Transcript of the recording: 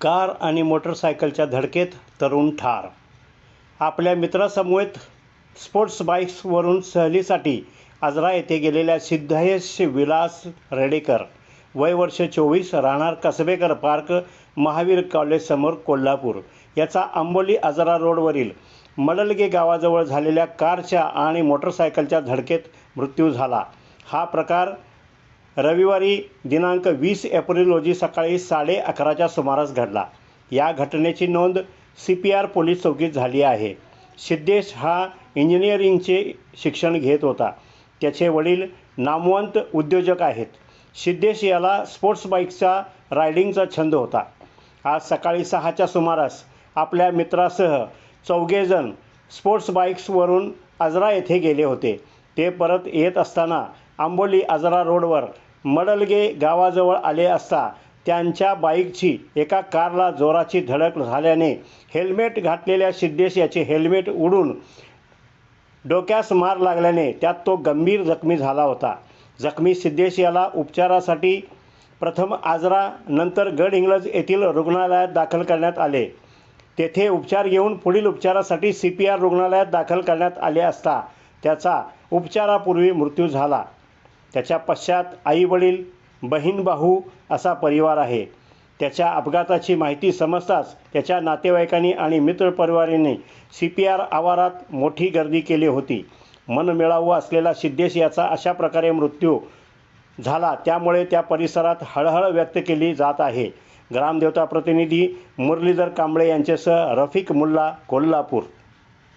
Car आणि मोटरसायकलच्या धडकेत तरुण ठार. आपल्या मित्रासमवेत स्पोर्ट्स बाईक्सवरून सहलीसाठी आजरा येथे गेलेल्या सिद्धयश विलास रेडेकर वय वर्ष चोवीस राहणार कसबेकर पार्क महावीर कॉलेजसमोर कोल्हापूर. याचा आंबोली आजरा रोडवरील मडलगे गावाजवळ झालेल्या कारच्या आणि मोटरसायकलच्या धडकेत मृत्यू झाला. हा प्रकार रविवारी दिनांक वीस एप्रिल रोजी सकाळी साडे अकराच्या सुमारास घडला. या घटनेची नोंद सी पी आर पोलीस चौकीत झाली आहे. सिद्धेश हा इंजिनिअरिंगचे शिक्षण घेत होता. त्याचे वडील नामवंत उद्योजक आहेत. सिद्धेश याला स्पोर्ट्स बाईकचा रायडिंगचा छंद होता. आज सकाळी सहाच्या सुमारास आपल्या मित्रासह चौघेजण स्पोर्ट्स बाईक्सवरून आजरा येथे गेले होते. ते परत येत असताना आंबोली आजरा रोडवर मडलगे गावाजवळ आले असता त्यांच्या बाईकची एका कारला जोराची धडक झाल्याने हेल्मेट घातलेल्या सिद्धेश याचे हेल्मेट उडून डोक्यास मार लागल्याने त्यात तो गंभीर जखमी झाला होता. जखमी सिद्धेश याला उपचारासाठी प्रथम आजरा नंतर गडहिंग्लज येथील रुग्णालयात दाखल करण्यात आले. तेथे उपचार घेऊन पुढील उपचारासाठी सी पी आर रुग्णालयात दाखल करण्यात आले असता त्याचा उपचारापूर्वी मृत्यू झाला. त्याच्या पश्चात आईवडील बहीण भाऊ असा परिवार आहे. त्याच्या अपघाताची माहिती समजताच त्याच्या नातेवाईकांनी आणि मित्रपरिवारांनी सी पी आर आवारात मोठी गर्दी केली होती. मनमिळावू असलेला सिद्धेश याचा अशा प्रकारे मृत्यू झाला. त्यामुळे त्या परिसरात हळहळ व्यक्त केली जात आहे. ग्रामदेवता प्रतिनिधी मुरलीधर कांबळे यांच्यासह रफिक मुल्ला कोल्हापूर